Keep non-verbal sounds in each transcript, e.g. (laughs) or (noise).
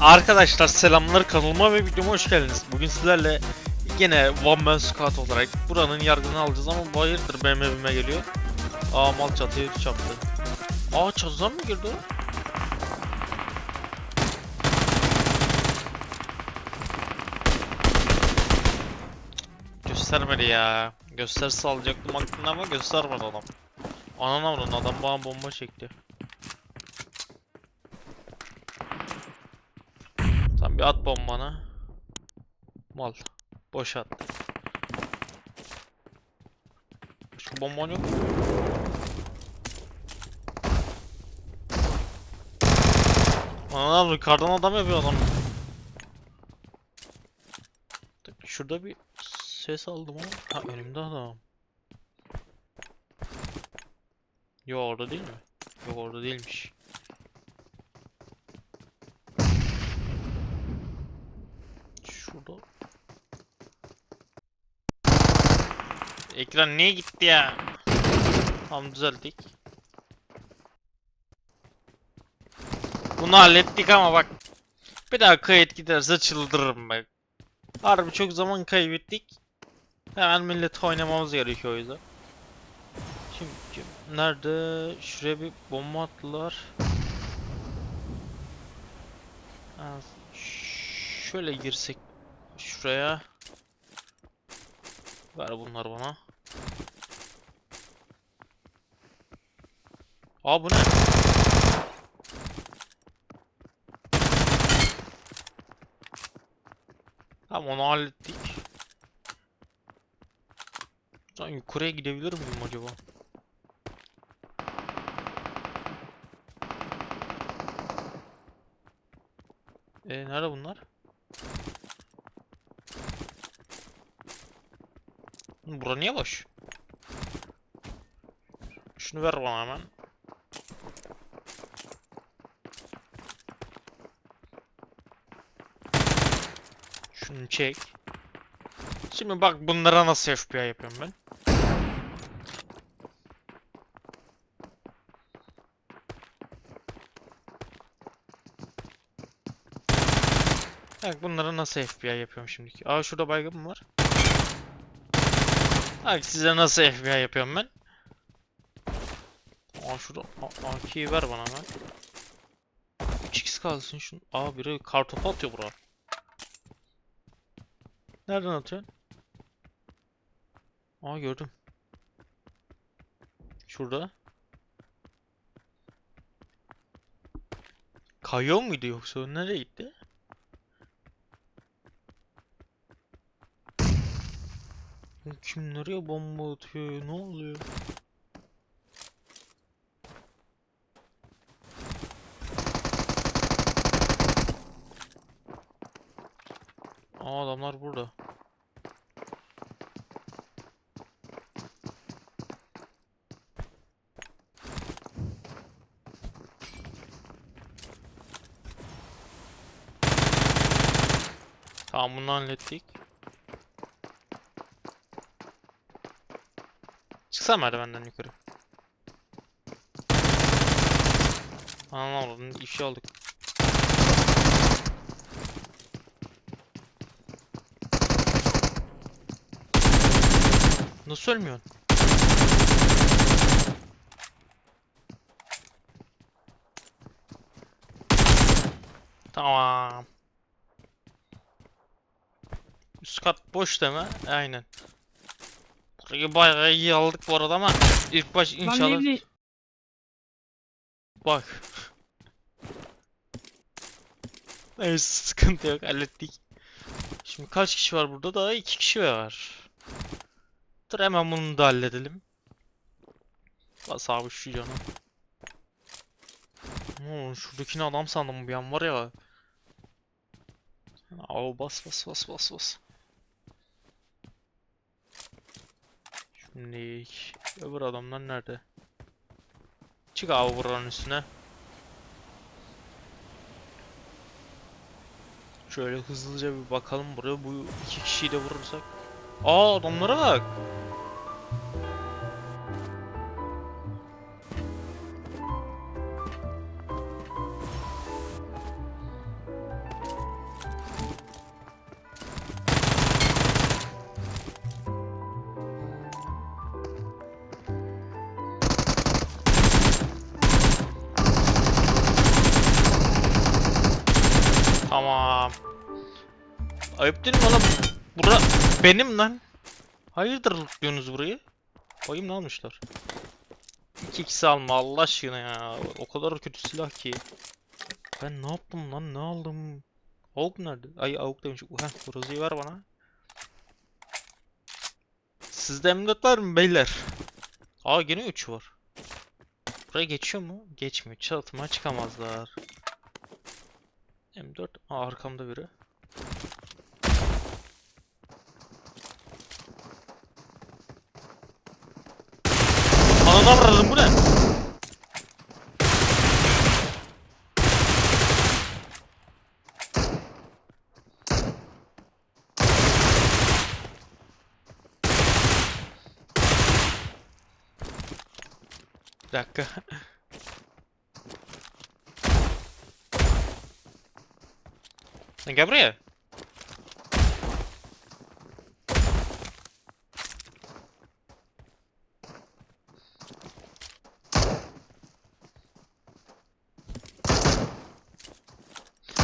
Arkadaşlar selamlar kanalıma ve videoma hoş geldiniz. Bugün sizlerle yine One Man Squad olarak buranın yargını alacağız ama bu hayırdır benim evime geliyor. Aa mal çatıya çarptı. Aa çatıdan mı girdi o? Göstermedi ya. Gösterse alacaktım aklımda ama göstermedi adam. Ananı adam bana bomba çekti. Sen bir at bombanı. Mal. Boş at. Başka bomban yok mu? Anam yukarıdan adam yapıyor adam. Şurada bir ses aldım ama. Ha önümde adam. Yo orada değil mi? Yok orada değilmiş. Şurada. Ekran niye gitti ya? Tamam düzelttik. Bunu hallettik ama bak. Bir daha kayıt giderse çıldırırım bak. Harbi çok zaman kaybettik. Hemen millet oynamamız gerekiyor o yüzden. Şimdi nerede? Şuraya bir bomba attılar. Şöyle girsek şuraya. Ver bunları bana. Aa bu ne? Tamam onu hallettik. Sen yukarıya gidebilir miyim acaba? E nerede bunlar? Bura niye boş? Şunu ver bana hemen. Şunu çek. Şimdi bak bunlara nasıl FBI yapıyorum ben. Bak bunlara nasıl FBI yapıyorum şimdiki. Aa şurada baygın mı var? Bak size nasıl FBI yapıyorum ben. Aa şurada AK'yi ver bana hemen. 3x kalsın şunu. Aa biri kartopu atıyor bura. Nereden atıyorsun? Aa gördüm. Şurada. Kayıyor muydu yoksa? Nereye gitti? Kim nereye bomba atıyor? Ne oluyor? Aa adamlar burada. Tamam bunu hallettik. Çıksana merdivenden yukarı. Anam ifşa olduk. Nasıl ölmüyorsun? Tamam. Üst kat boş deme. Aynen. Burayı bayağı iyi aldık bu arada ama ilk baş inşallah. ne Bak. Neyse sıkıntı yok hallettik. Şimdi kaç kişi var burada da? iki kişi var. Dur hemen bunu da halledelim. Bas abi şu canı. Oo, şuradakini adam sandım bir an var ya. Abi bas bas bas bas bas. Şimdi öbür adamlar nerede? Çık abi buranın üstüne. Şöyle hızlıca bir bakalım buraya. Bu iki kişiyi de vurursak. Aa adamlara bak. Ayıp değil mi lan? Bura benim lan. Hayırdır lootluyorsunuz burayı? Bayım ne almışlar? 2 2 alma Allah aşkına ya. O kadar kötü silah ki. Ben ne yaptım lan? Ne aldım? Avuk nerede? Ay avuk demiş. Heh, Grozi'yi ver bana. Sizde M4 var mı beyler? Aa gene 3 var. Buraya geçiyor mu? Geçmiyor. Çatıma çıkamazlar. M4. Aa arkamda biri. Ananı avradım bu ne? Bir dakika. (laughs) Sen gel buraya.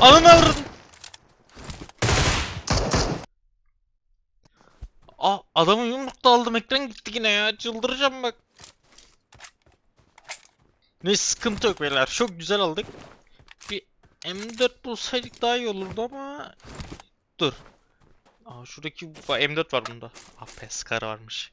Ananı avradım. Aa adamı yumrukla aldım ekran gitti yine ya çıldıracağım bak. Ne sıkıntı yok beyler çok güzel aldık. Bir M4 bulsaydık daha iyi olurdu ama dur. Aa şuradaki Bak, M4 var bunda. Ah Peskar varmış.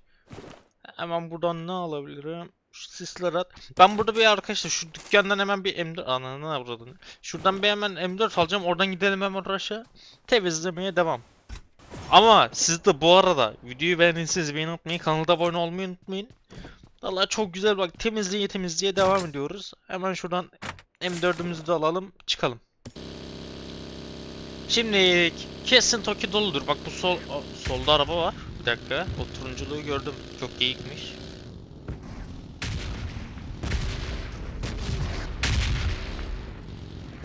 Hemen buradan ne alabilirim? Sisler at. Ben burada bir arkadaşlar şu dükkandan hemen bir M4 ananı avradını. Şuradan bir hemen M4 alacağım. Oradan gidelim hemen rush'a. Temizlemeye devam. Ama siz de bu arada videoyu beğendiyseniz beğeni unutmayın. Kanalda abone olmayı unutmayın. Valla çok güzel bak temizliğe temizliğe devam ediyoruz. Hemen şuradan M4'ümüzü de alalım çıkalım. Şimdi kesin Toki doludur. Bak bu sol solda araba var. Bir dakika. O turunculuğu gördüm. Çok geyikmiş.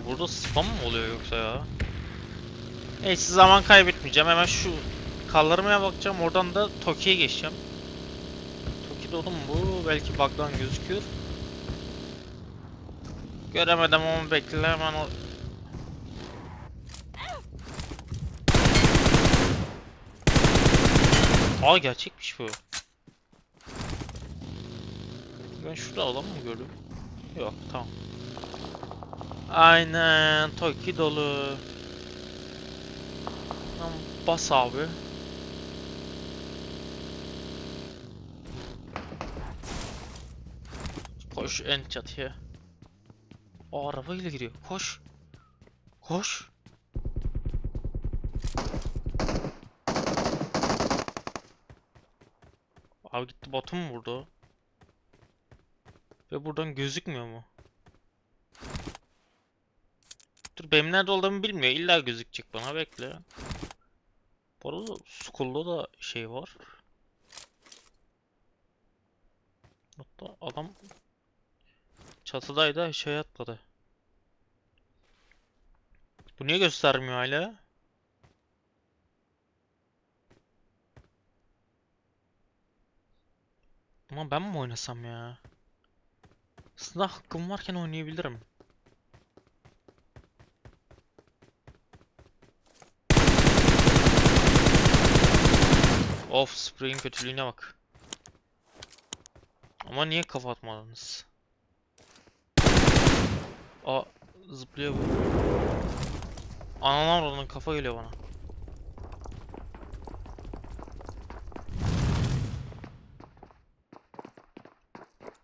Burada spam mı oluyor yoksa ya? Neyse zaman kaybetmeyeceğim. Hemen şu kallarımaya bakacağım. Oradan da Toki'ye geçeceğim. Toki dolu mu bu? Belki bug'dan gözüküyor. Göremedim ama bekle hemen o... Aa gerçekmiş bu. Ben şurada adam mı gördüm? Yok tamam. Aynen Toki dolu. Tamam, bas abi. Koş en çatıya. O arabayla giriyor. Koş. Koş. Abi gitti botu mu vurdu? Ve buradan gözükmüyor mu? Dur benim nerede olduğumu bilmiyor. İlla gözükecek bana bekle. Bu arada Skull'da da şey var. Hatta adam çatıdaydı şey atladı. Bu niye göstermiyor hala? Ama ben mi oynasam ya? Aslında hakkım varken oynayabilirim. Of spray'in kötülüğüne bak. Ama niye kafa atmadınız? Aa zıplıyor bu. Ananı oradan kafa geliyor bana.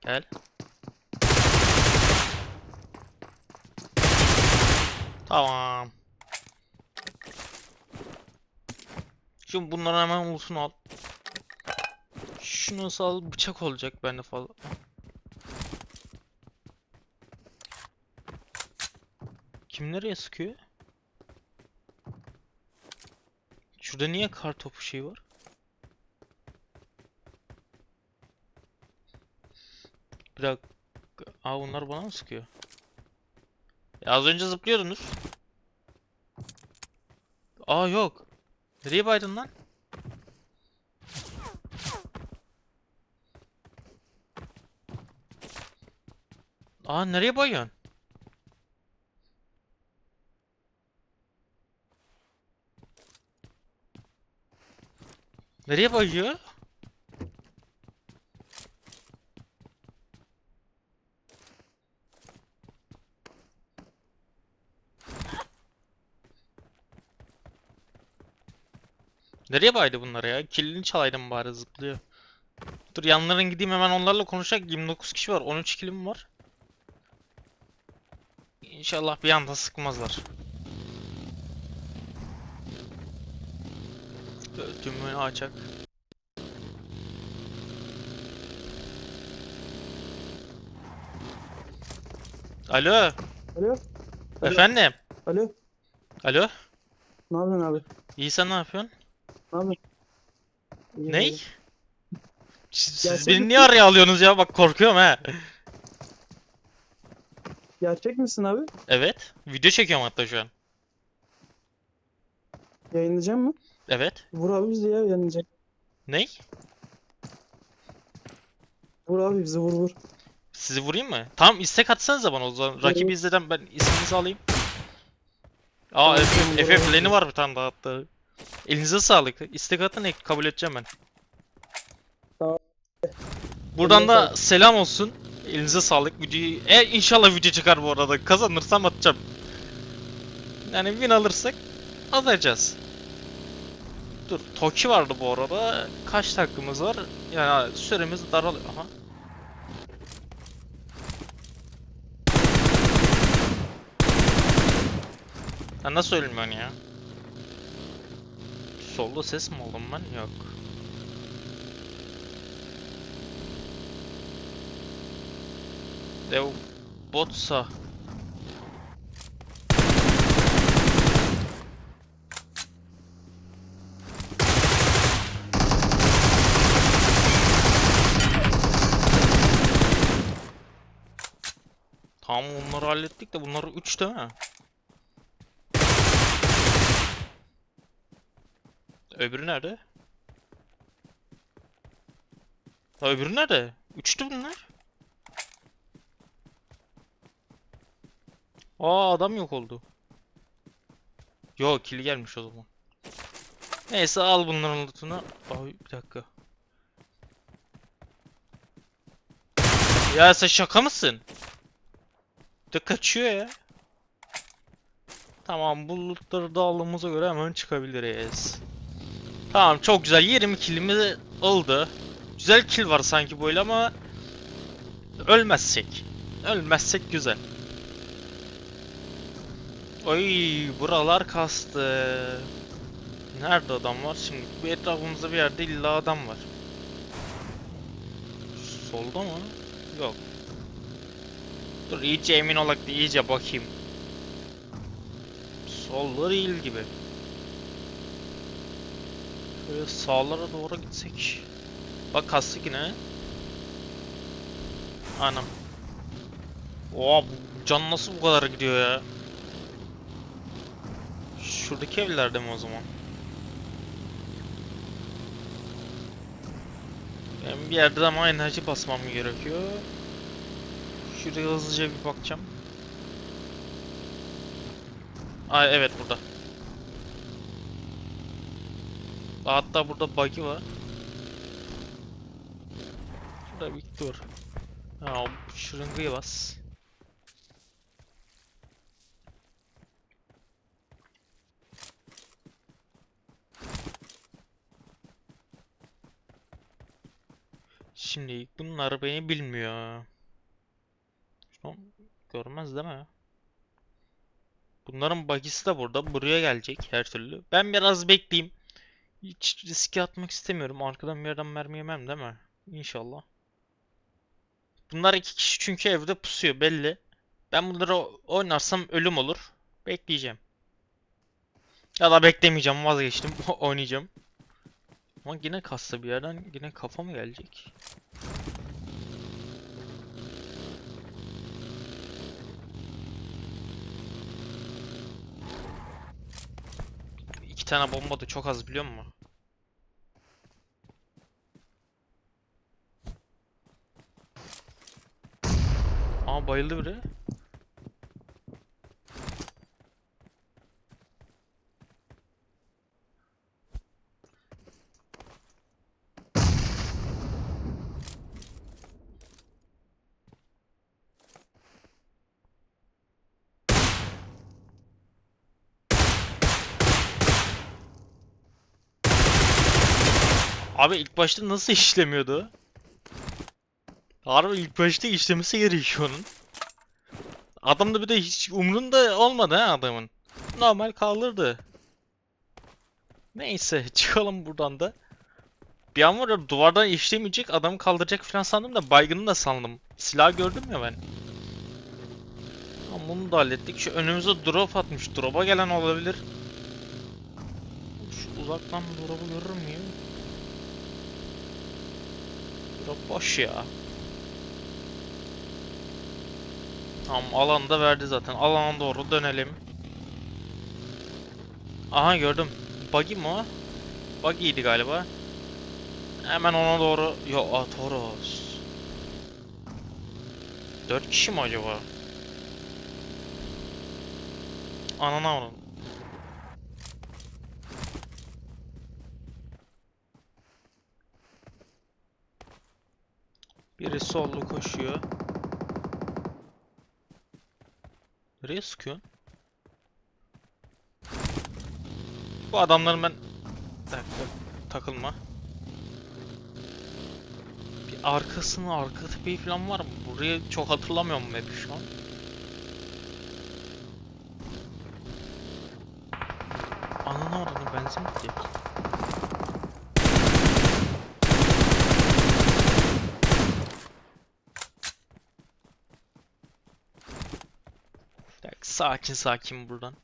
Gel. Tamam. Şimdi bunları hemen ulsun al. Şunu nasıl al bıçak olacak bende falan. Kim nereye sıkıyor? Şurada niye kar topu şey var? Bir dakika. Aa bunlar bana mı sıkıyor? Ya az önce zıplıyordunuz. Aa yok. Nereye baydın lan? Aa nereye bayıyorsun? Nereye bayıyor? Nereye baydı bunlar ya? Killini çalaydım bari zıplıyor. Dur yanlarına gideyim hemen onlarla konuşacak. 29 kişi var. 13 killim var. İnşallah bir anda sıkmazlar. Tümünü açak. Alo. Alo. efendim. Alo. Alo, Ne yapıyorsun abi? iyi sen ne yapıyorsun? İyi Ney? abi. Siz, siz beni niye araya alıyorsunuz ya? Bak korkuyorum ha. Gerçek misin abi? Evet, video çekiyorum hatta şu an. Yayınlayacak mı? Evet. Vur abi bizi ya yayınlayacak. Ney? Vur abi bizi vur vur. Sizi vurayım mı? Tamam istek atsanıza bana o zaman. Rakibi izleden ben isminizi alayım. Aa FF, FF lane'i var bir tane daha hatta. Elinize sağlık. İstek atın ek kabul edeceğim ben. Tamam. Buradan da sağlık. selam olsun. Elinize sağlık. Videoyu e, inşallah video çıkar bu arada. Kazanırsam atacağım. Yani win alırsak atacağız. Dur, Toki vardı bu arada. Kaç dakikamız var? Yani süremiz daralıyor. Aha. Ya nasıl ölmüyorsun ya? Solda ses mi oldum ben? Yok. Dev botsa. Tamam onları hallettik de bunlar 3 değil mi? Öbürü nerede? Ha öbürü nerede? Üçtü bunlar. Aa adam yok oldu. Yo kill gelmiş o zaman. Neyse al bunların lootunu. Ay bir dakika. Ya sen şaka mısın? De kaçıyor ya. Tamam bu lootları da aldığımıza göre hemen çıkabiliriz. Tamam çok güzel 20 killimiz oldu. Güzel kill var sanki böyle ama ölmezsek. Ölmezsek güzel. Oy buralar kastı. Nerede adam var şimdi? Bu etrafımızda bir yerde illa adam var. Solda mı? Yok. Dur iyice emin olak da iyice bakayım. Solda değil gibi. Şöyle sağlara doğru gitsek. Bak kastı yine. Anam. Oha bu can nasıl bu kadar gidiyor ya? Şuradaki evlerde mi o zaman? Ben bir yerde ama enerji basmam gerekiyor. Şuraya hızlıca bir bakacağım. Ay evet burada. Hatta burada buggy var. Şurada bir dur. Ha, o şırıngayı bas. Şimdi bunlar beni bilmiyor. Görmez değil mi? Bunların bagisi de burada. Buraya gelecek her türlü. Ben biraz bekleyeyim. Hiç riske atmak istemiyorum. Arkadan bir yerden mermi yemem değil mi? İnşallah. Bunlar iki kişi çünkü evde pusuyor belli. Ben bunları oynarsam ölüm olur. Bekleyeceğim. Ya da beklemeyeceğim vazgeçtim. (laughs) Oynayacağım. Ama yine kassa bir yerden yine kafa mı gelecek? İki tane bomba da çok az biliyor musun? Aa bayıldı biri. Abi ilk başta nasıl işlemiyordu? Harbi ilk başta işlemesi gerekiyor onun. Adam da bir de hiç umrunda olmadı ha adamın. Normal kaldırdı. Neyse (laughs) çıkalım buradan da. Bir an var ya duvardan işlemeyecek adamı kaldıracak falan sandım da baygını da sandım. Silah gördüm ya ben. Tamam bunu da hallettik. Şu önümüze drop atmış. Drop'a gelen olabilir. Şu uzaktan drop'u görür müyüm? Drop boş ya. Tamam alan da verdi zaten. Alana doğru dönelim. Aha gördüm. Buggy mi o? Buggy'ydi galiba. Hemen ona doğru... Yo aa, Toros. 4 kişi mi acaba? Anana avradım. Biri sollu koşuyor. Nereye sıkıyorsun? Bu adamların ben... Dakika, takılma. Bir arkasını, arka tepeyi falan var mı? Burayı çok hatırlamıyorum map'i şu an. Ananı oradan benzin bitti. Sakin sakin buradan.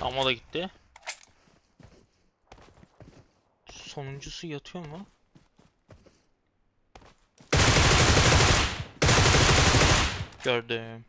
Tamam o da gitti. Sonuncusu yatıyor mu? Gördüm.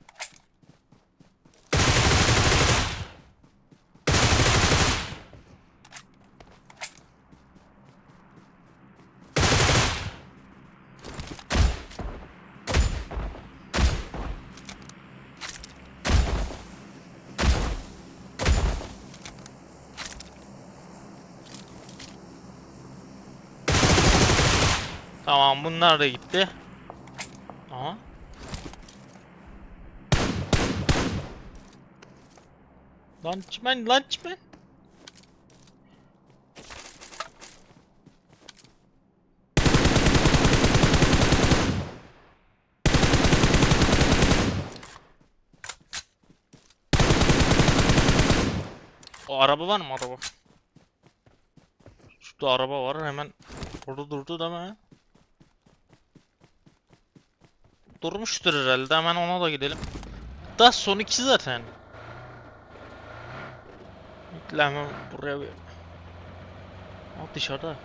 Tamam bunlar da gitti. Aha. Lan çimen. O araba var mı araba? Şurada araba var hemen orada durdu değil mi? Durmuştur herhalde hemen ona da gidelim. Da son iki zaten. Bekle hemen buraya bir... Aa dışarıda.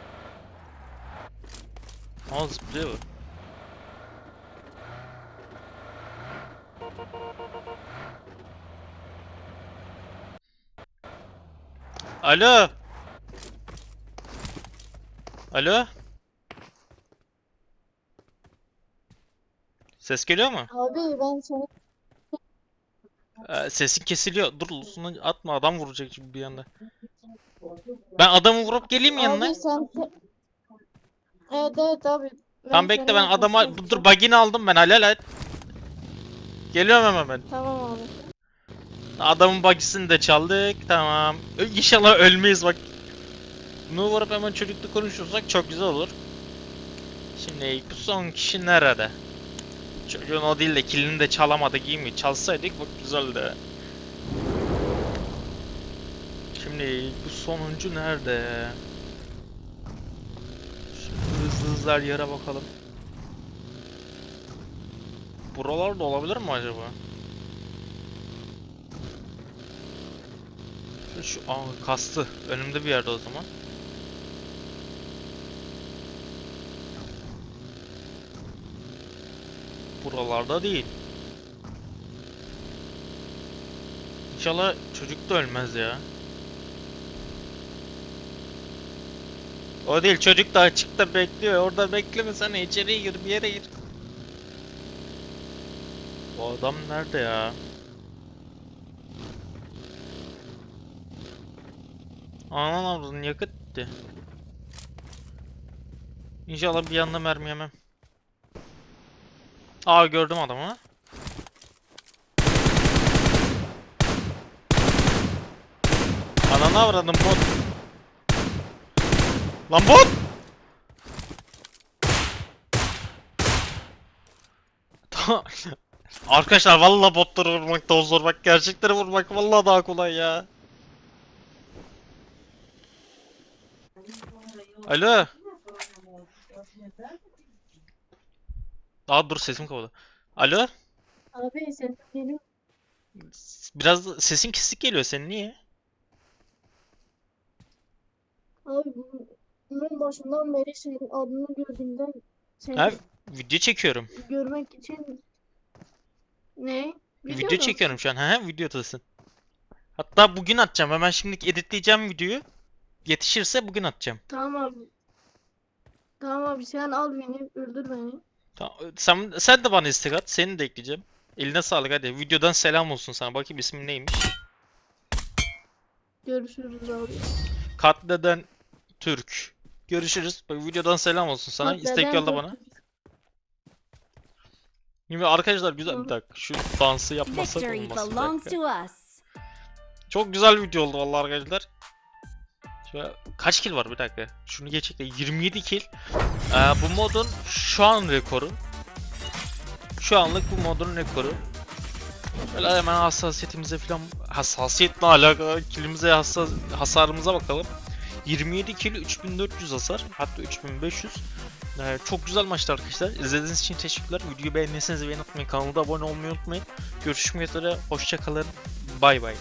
Aa zıplıyor. Alo. Alo. Ses geliyor mu? Abi ben sana Ee, sesin kesiliyor. Dur Lusun'u atma adam vuracak şimdi bir anda. Ben adamı vurup geleyim yanına. abi sen Evet evet abi. Tamam bekle ben adama dur bagini aldım ben halal et. Geliyorum hemen ben. Tamam abi. Adamın bagisini de çaldık. Tamam. İnşallah ölmeyiz bak. Bunu vurup hemen çocukla konuşursak çok güzel olur. Şimdi bu son kişi nerede? Çocuğun o değil de kilini de çalamadık iyi mi? Çalsaydık bak güzeldi. Şimdi bu sonuncu nerede? Şu hızlı her yere bakalım. Buralarda olabilir mi acaba? Şu aa kastı. Önümde bir yerde o zaman. Buralarda değil. İnşallah çocuk da ölmez ya. O değil çocuk da açıkta bekliyor. Orada beklemesene içeriye gir bir yere gir. Bu adam nerede ya? Anan avradın yakıt. İnşallah bir anda mermi yemem. Aa gördüm adamı. Ananı avradım bot. Lan bot! (laughs) Arkadaşlar vallahi botları vurmak daha zor. Bak gerçekleri vurmak vallahi daha kolay ya. Alo. Aa dur sesim kapalı. Alo. Abi sesim geliyor. Biraz sesin kısık geliyor senin niye? Abi bu- bunun başından beri senin adını gördüğümden seni Ha, video çekiyorum. görmek için ne? Video, mu? çekiyorum şu an. He videodasın. Hatta bugün atacağım. Hemen şimdi editleyeceğim videoyu. Yetişirse bugün atacağım. Tamam abi. Tamam abi sen al beni öldür beni. Tamam. Sen, sen de bana istek at. Seni de ekleyeceğim. Eline sağlık hadi. Videodan selam olsun sana. Bakayım ismin neymiş? Görüşürüz abi. Katleden Türk. Görüşürüz. Bak, videodan selam olsun sana. Bak, İstek yolla bana. Şimdi arkadaşlar güzel bir dakika. Şu dansı yapmasak olmaz. Çok güzel video oldu vallahi arkadaşlar. Şöyle, kaç kill var bir dakika. Şunu de 27 kill. Ee, bu modun şu an rekoru. Şu anlık bu modun rekoru. Şöyle hemen hassasiyetimize falan hassasiyetle alakalı killimize hassas hasarımıza bakalım. 27 kill 3400 hasar hatta 3500. Ee, çok güzel maçtı arkadaşlar. İzlediğiniz için teşekkürler. Videoyu beğendiyseniz beğeni atmayı, kanala abone olmayı unutmayın. Görüşmek üzere. Hoşça kalın. Bay bay.